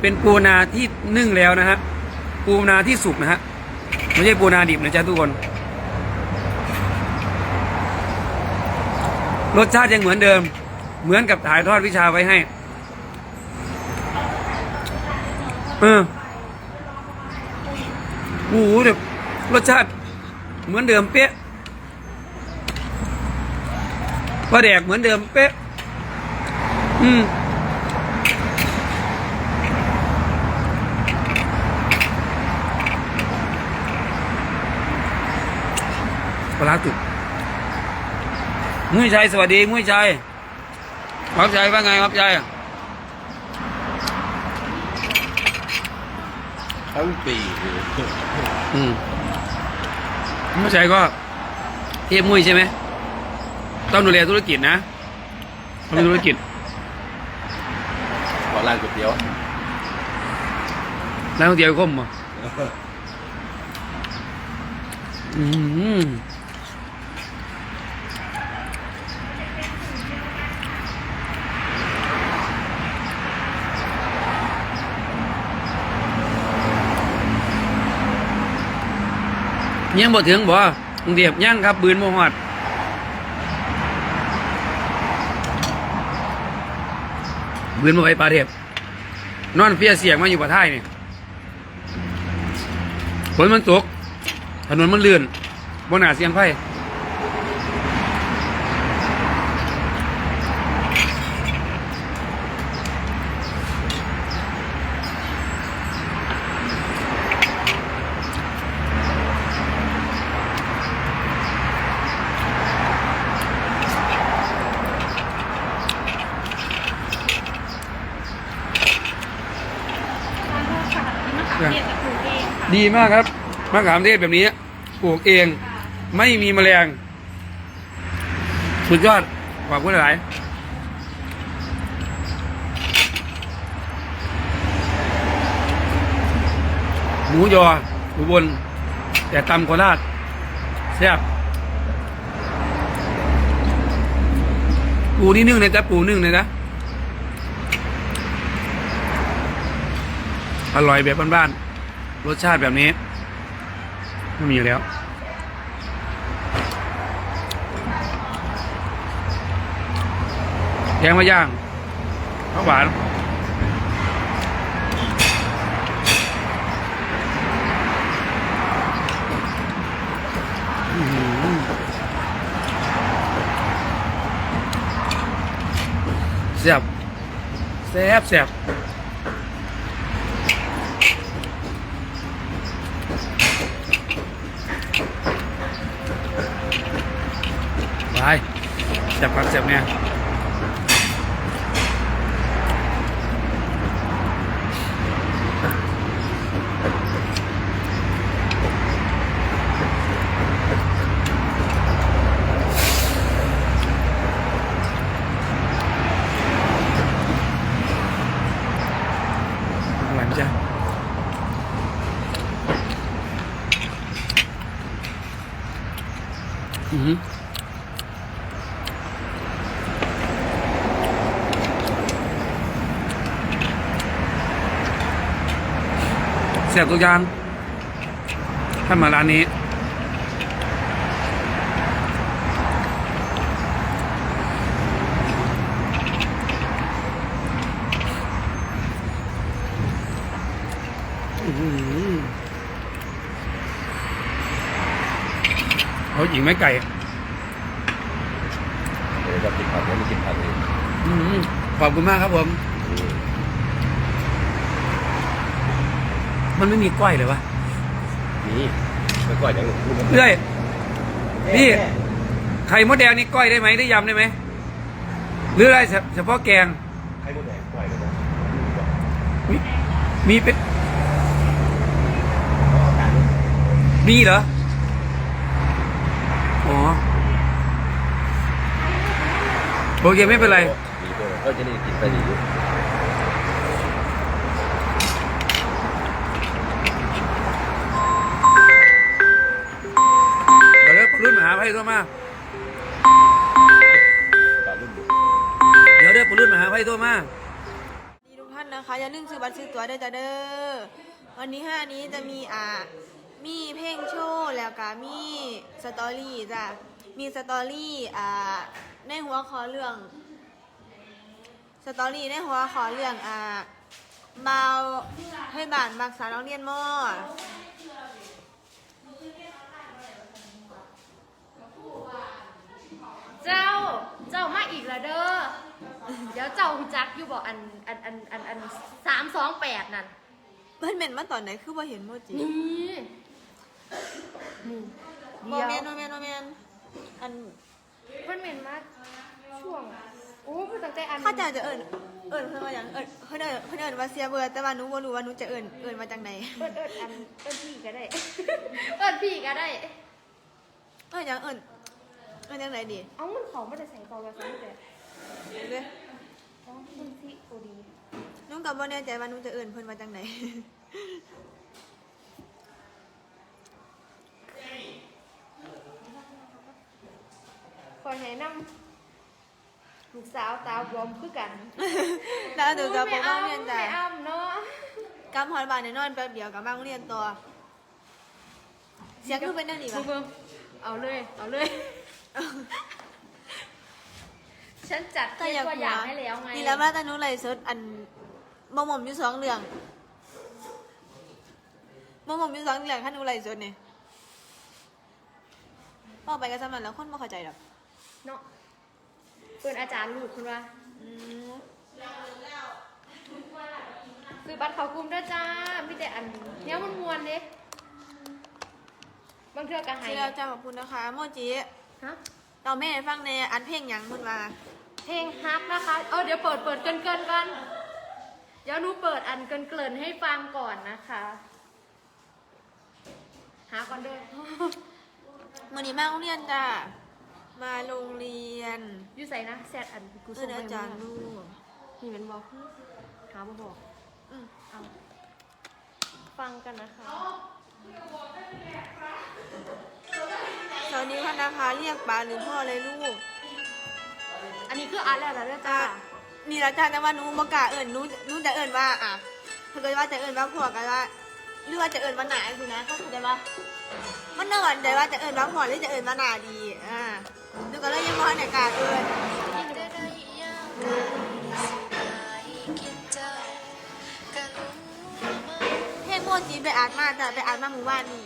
เป็นปูนาที่นึ่งแล้วนะฮะปูนาที่สุกนะฮะไม่ใช่ปูนาดิบนะจ๊ะทุกคน รสชาติยังเหมือนเดิม เหมือนกับถ่ายทอดวิชาไว้ให้เออโอ้โหแบบรสชาติเหมือนเดิมเป๊ะปลาแดกเหมือนเดิมเป๊ะ อืม ปลาร้าตุกมุ้ยชัยสวัสดีมุ้ยชัยครับชัยว่าไงครับชัยทั้งปีอืมมุ้ยชัยก็เทียบมุ้ยใช่ไหมต้องดูแลธุรกิจนะต้องมีธุรกิจขอร้านก๋วยเตี๋ยวแล้วเดียวก้มอะอืม ยังบ่ถึงบ่กรุงเทพยังครับบืนโมหอดบืนมาไปปลาเทพนอนเฟียเสียงมาอยู่ปะท้ายนี่ฝนมันตกถนนมันเลื่อนบนหนาเสียงไฟ ดีมากครับมะขามเทศแบบนี้ปลูกเองไม่มีแมลง สุดยอดขอบคุณหลายหมูยออุบลแต่ตำโคราชแซ่บปูนี่นึ่งเลยจ้ะปูนึ่งเลยนะอร่อยแบบบ้านๆ รสชาติแบบนี้ ไม่มีแล้ว แกงมะย่างข้าวหวานแซ่บแซ่บแซ่บ ไป จับผักเสียบเนี่ยหวานจ้ะอื เสียบตัวอยางถ้ามาร้านนี้อื้อหือเขาหญิงไม่ไก่เดี๋ยวจะกินผักแล้วไม่กินผักเลยอื้อหือขอบคุณมากครับผม มันไม่มีก้อยเลยวะนี่ไม่ก่อนยังพูดเอ้ยนี่ ไข่มดแดงนี่ก้อยได้ไหมได้ยำได้ไหมหรืออะไรเฉเฉพาะแกง ไข่มดแดงก่อยเลยนะมีมีเป็นมีเหรอ อ๋อ โอเคไม่เป็นไร มีด้วยก็จะได้กินไปดี ยวปรุ่นมาหาไพ่ตัวมาปลารุ่นเดี๋ยวเดี๋ยวปรุ่นมาหาไพ่ตัวมาสวัสดีทุกท่านนะคะ อย่าลืมซื้อบัตรซื้อตั๋วด้วยจ้ะเด้อวันที่ห้านี้จะมีอ่ามีเพลงโชว์แล้วก็มีสตอรี่จ้ะมีสตอรี่อ่าในหัวข้อเรื่อง สตอรี่ในหัวข้อเรื่องอ่าเบาให้บ้านมักษาโรงเรียนมอ เจ้า เจ้ามาอีกแล้ว เด้อ เดี๋ยวเจ้าฮู้จักอยู่บอกอันอันอันอันอันสามสองแปดนั่นเพิ่นเม่นมาตอนไหนคือว่าเห็นโมจินี่นี่โมเดี๋ยวเมนโมเมนโมเมนอันเพิ่นเหม็นมากช่วงโอ้เพิ่นตั้งแต่อันเข้าใจจะเอิญเอิญเพิ่นว่าอย่างเอิญเพิ่นเอิญเพิ่นเอิญว่าเสียเบิร์ดแต่ว่าหนูบ่รู้ว่าหนูจะเอิญเอิญมาจากไหนเอิ้นเอิ้นอันเอิ้นพี่ก็ได้ เอิ้นพี่ก็ได้ เอิญอย่างเอิญเอิญจากไหนดี เอ้ามันของไม่ได้ใส่เบาแล้วใส่แต่ เด้ออ๋อคุณสิโอดีหนูก็บ่แน่ใจว่าหนูจะเอิญเพิ่นมาจากไหนคอยแนะนำลูกสาวตาบวมคือกันแล้วหนูจะไปไม่โรเอางเรียนจ้ะไม่เอาเนาะกำฮอดบ้านแน่นอนแป๊บเดียวกลับมาโรงเรียนต่อเสียงคือเป็นจังนี้มึปะงมึงเอาเลย เอาเลย ฉันจัดเทก็ปอยากตัวอย่างให้แล้วไงนี่แล้วว่าแต่หนูไล่สดอันบ่หม่อมอยู่สองเรื่องบ่หม่อมอยู่สองเรื่องคันหนูไล่สดนี่บอกไปก็สำนันแล้วคนบ่เข้าใจดอกเนาะเป็นอาจารย์ลูกคุณว่าอืมซื้อบัตรเขากลุ่มด้วยจ้ามีแต่อันเนี้ยมันมวนเด้บางเทื่อกระหายเชื่อเจ้าขอบคุณนะคะ โมจิฮะต่อแม่ให้ฟังในอันเพลงหยังมึนมา เพลงฮักนะคะ เออเดี๋ยวเปิดเปิดเกินเกินกัน เดี๋ยวหนูเปิดอันเกินเกินให้ฟังก่อนนะคะ หาก่อนเด้อมื่อนี้มาโรงเรียนจ้ามาโรงเรียนอยู่ใส่นะแซดอันกูเพื่ส่องนไปอาจารย์มึงลูกนี่เป็นบอกหามาบอกอืมเอาฟังกันนะคะสวัสดีค่ะนะคะเรียกป้าหรือพ่อเลยลูก อันนี้คืออ่านแล้วเหรอเนี่ยจ้าอะนี่ละจ้าแต่ว่าหนูบ่กล้าเอิญหนูหนูจะเอิญว่าอะถ้าเกิดว่าจะเอิญว่าพ่อกันว่าหรือว่าจะเอิญว่าหนาสินะเข้าใจปะมันเนินใจว่าจะเอิญว่าพ่อหรือจะเอิญว่าหนาดีอ่าหนูก็เลยยังมองในกล้าเอิญยิ่งได้ได้ยังกันสิได้กินเจ้าก็รู้มาเพลงโมจิไปอ่านมาจ้ะไปอ่านมาหมู่บ้านนี่